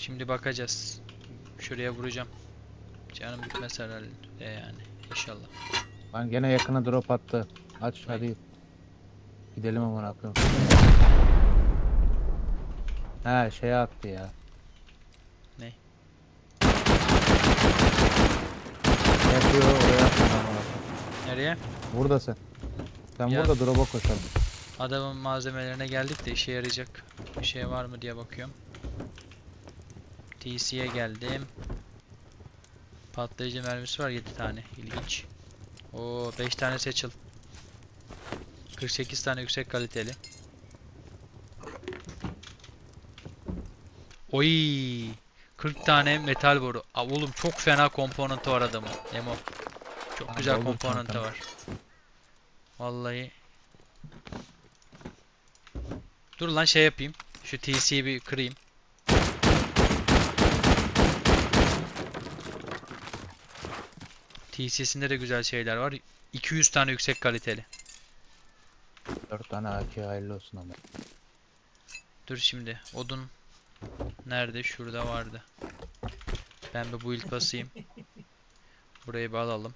Şimdi bakacağız. Şuraya vuracağım. Canım bitmez herhalde yani. İnşallah. Lan gene yakına drop attı. Aç hadi. Gidelim aman akım. Ha şeye attı ya. Ne? Yapıyor oraya attı aman akım. Nereye? Buradasın. Sen Ya- burada drop'a koşardın. Adamın malzemelerine geldik de işe yarayacak bir şey var mı diye bakıyorum. TC'ye geldim. Patlayıcı mermisi var 7 tane. İlginç. O 5 tane seçil. 48 tane yüksek kaliteli. Oy! 40 tane metal boru. Aa, oğlum çok fena komponenti var adamın. Emo. Çok güzel komponenti var. Vallahi. Dur lan şey yapayım. Şu TC'yi bir kırayım. TC'sinde de güzel şeyler var. 200 tane yüksek kaliteli. 4 tane AK hayırlı olsun ama. Dur şimdi. Odun nerede? Şurada vardı. Ben bir build basayım. Burayı bir alalım.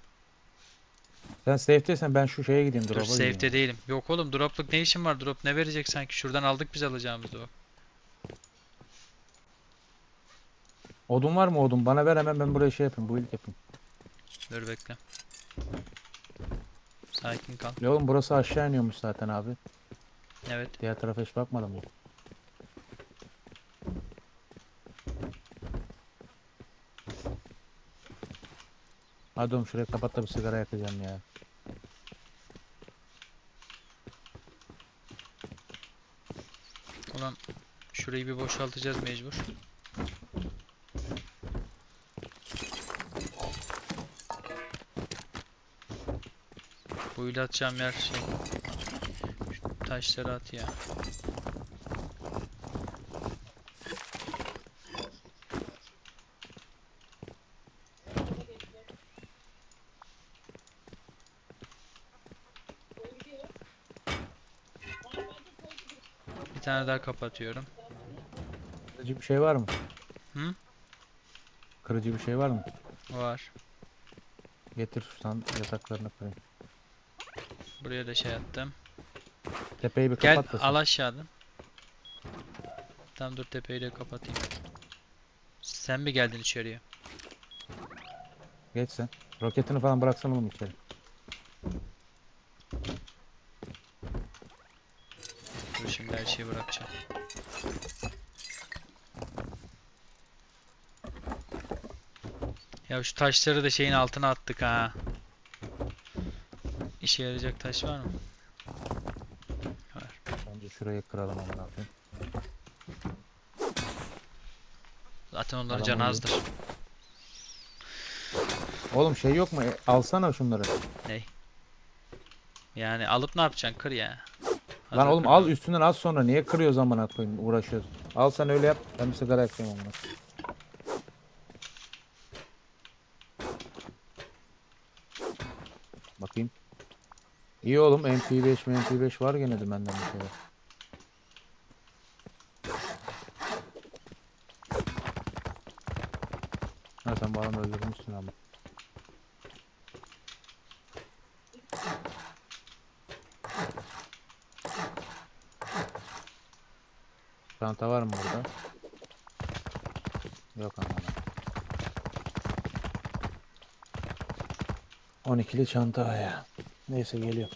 Sen safe'teysen ben şu şeye gideyim Dur drop'a gideyim. safe'de değilim. Yok oğlum dropluk ne işin var? Drop ne verecek sanki? Şuradan aldık biz alacağımızı bak. Odun var mı odun? Bana ver hemen ben buraya şey yapayım. Build yapayım. Dur bekle. Sakin kal. Oğlum burası aşağı iniyormuş zaten abi. Evet. Diğer tarafa hiç bakmadım mı? Hadi oğlum şurayı kapat da bir sigara yakacağım ya. Ulan şurayı bir boşaltacağız mecbur. Build atacağım yer şey. Şu taşları at ya. Bir tane daha kapatıyorum. Kırıcı bir şey var mı? Hı? Kırıcı bir şey var mı? Var. Getir şuradan yataklarını kırayım. Buraya da şey attım. Tepeyi bir Gel kapat da sen. al aşağıdan. Tamam dur tepeyi de kapatayım. Sen mi geldin içeriye? Geç sen. Roketini falan bıraksana oğlum içeri. Dur şimdi her şeyi bırakacağım. Ya şu taşları da şeyin altına attık ha. İşe yarayacak taş var mı? Bence şurayı kıralım aman abi. Zaten onların Adam canı azdır. Oğlum şey yok mu? E, alsana şunları. Yani alıp ne yapacaksın? Kır ya. Lan Hazır oğlum al üstünden az sonra niye kırıyoruz amına koyayım uğraşıyoruz. Al sen öyle yap. Ben bir sigara yakayım amına. Bakayım. İyi oğlum MP5 MP5 var gene de benden bir şeyler. Ha sen bu adamı öldürmüşsün ama. Çanta var mı burada? Yok aman. 12'li çanta ya. Neyse geliyor.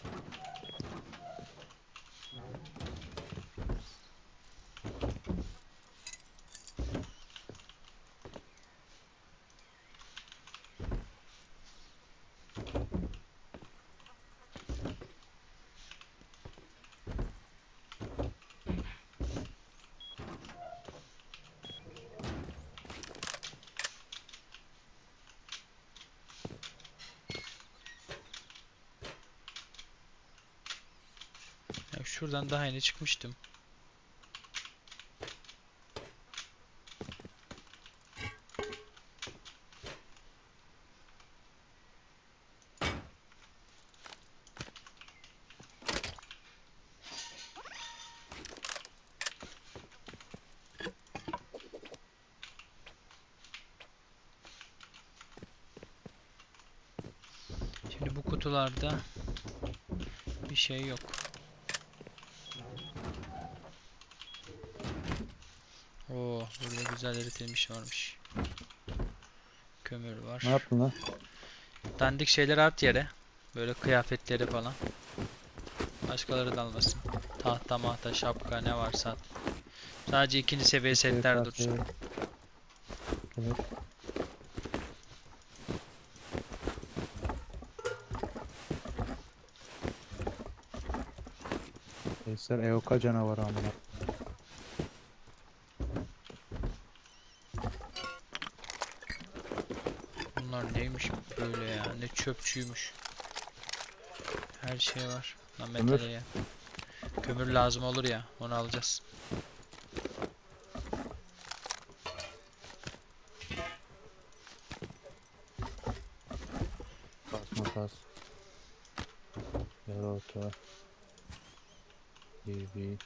Şuradan daha yeni çıkmıştım. Şimdi bu kutularda bir şey yok. Oo, burada güzel eritilmiş varmış. Kömür var. Ne yaptın lan? Dandik şeyler at yere. Böyle kıyafetleri falan. Başkaları da almasın. Tahta mahta şapka ne varsa at. Sadece ikinci seviye setler dursun. Evet. Eser Eoka canavarı amına. Neymiş böyle ya? Ne çöpçüymüş. Her şey var. Lan metale ya. Kömür lazım olur ya. Onu alacağız. Bas makas. Eoka. BB.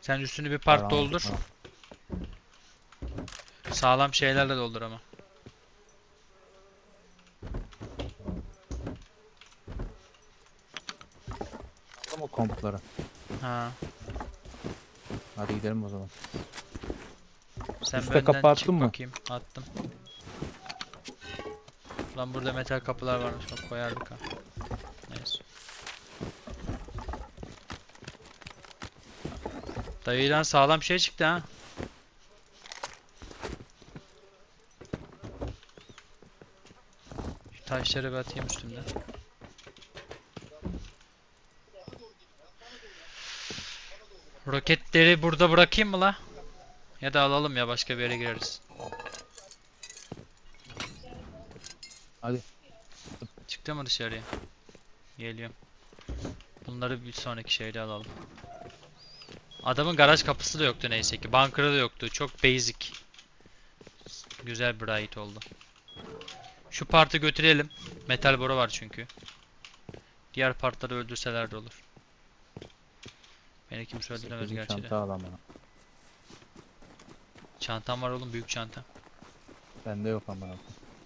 Sen üstünü bir park Tamam, doldur. tamam. Sağlam şeylerle doldur ama. Kompları? Ha. Hadi gidelim o zaman. Sen Üste kapı attın mı? bakayım. Attım. Lan burada metal kapılar varmış. Bak koyardık ha. Neyse. Dayıdan sağlam şey çıktı ha. Şu taşları bir atayım üstümden. Roketleri burada bırakayım mı la? Ya da alalım ya başka bir yere gireriz. Hadi. Çıktı mı dışarıya? Geliyorum. Bunları bir sonraki şeyde alalım. Adamın garaj kapısı da yoktu neyse ki. Bunker'ı da yoktu. Çok basic. Güzel bir ride oldu. Şu partı götürelim. Metal boru var çünkü. Diğer partları öldürseler de olur. Beni kimse öldüremez gerçi de. çanta al. Çantam var oğlum büyük çanta. Bende yok amına.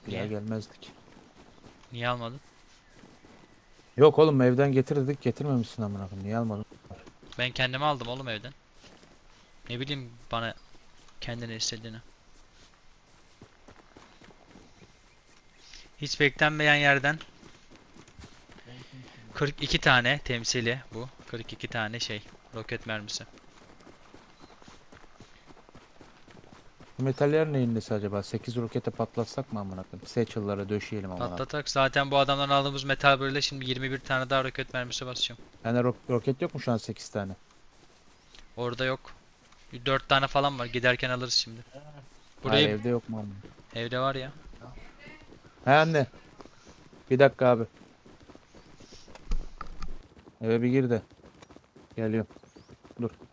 Bir Niye? daha gelmezdik. Niye almadın? Yok oğlum evden getirdik getirmemişsin amına koyayım. Niye almadın? Ben kendime aldım oğlum evden. Ne bileyim bana kendine istediğini. Hiç beklenmeyen yerden 42 tane temsili bu. 42 tane şey roket mermisi. Bu metaller neyin nesi acaba? 8 rokete patlatsak mı amına koyayım? Satchel'lara döşeyelim amına. koyayım. Patlatak zaten bu adamdan aldığımız metal böyle şimdi 21 tane daha roket mermisi basacağım. Yani ro- roket yok mu şu an 8 tane? Orada yok. 4 tane falan var. Giderken alırız şimdi. Hayır Burayı evde yok mu amına? evde var ya. He anne. Bir dakika abi. Eve bir gir de. Geliyorum. Dur.